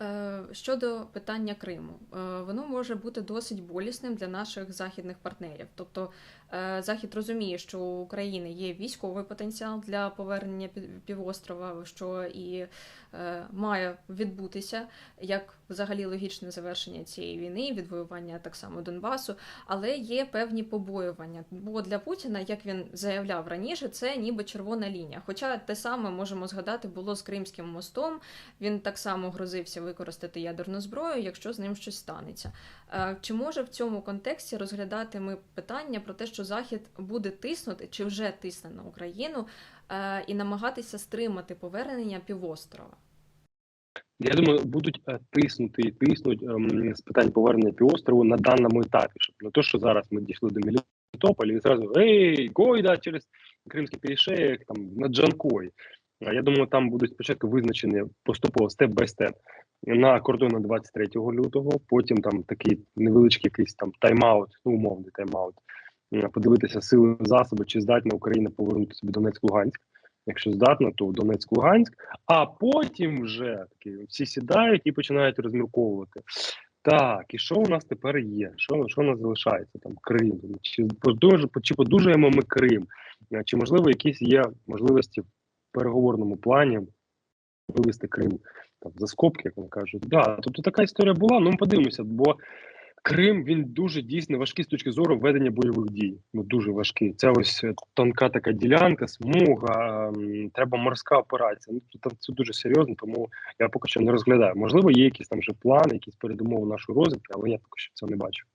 Е, Щодо питання Криму, е, воно може бути досить болісним для наших західних партнерів. Тобто е, Захід розуміє, що у України є військовий потенціал для повернення пі- півострова, що і має відбутися як взагалі логічне завершення цієї війни, відвоювання так само Донбасу, але є певні побоювання. Бо для Путіна, як він заявляв раніше, це ніби червона лінія. Хоча те саме можемо згадати було з Кримським мостом. Він так само грозився використати ядерну зброю, якщо з ним щось станеться. Е, Чи може в цьому контексті розглядати ми питання про те, що Захід буде тиснути чи вже тисне на Україну е, і намагатися стримати повернення півострова? Я думаю, будуть е, тиснути і тиснуть ем, з питань повернення півострову на даному етапі, щоб не то, що зараз ми дійшли до Мелітополя і зразу ей, гойда через кримський перешеєк, там на Джанкой. Я думаю, там будуть спочатку визначені поступово степ бай степ на кордони 23 лютого, потім там такий невеличкий якийсь там тайм-аут, ну умовний тайм-аут, подивитися сили засоби, чи здатна Україна повернути собі Донецьк-Луганськ. Якщо здатна, то Донецьк-Луганськ, а потім вже такі всі сідають і починають розмірковувати. Так, і що у нас тепер є? Що, що у нас залишається? Там Крим? Чи подужаємо ми Крим? Чи можливо якісь є можливості переговорному плані вивести Крим там за скобки, як вони кажуть? Да, тобто така історія була. Ну ми подивимося, бо Крим він дуже дійсно важкий з точки зору ведення бойових дій. Ну дуже важкий. Це ось е, тонка така ділянка, смуга, треба морська операція. Ну це, це дуже серйозно, тому я поки що не розглядаю. Можливо, є якісь там вже плани, якісь передумови нашої розвідки, але я поки що цього не бачу.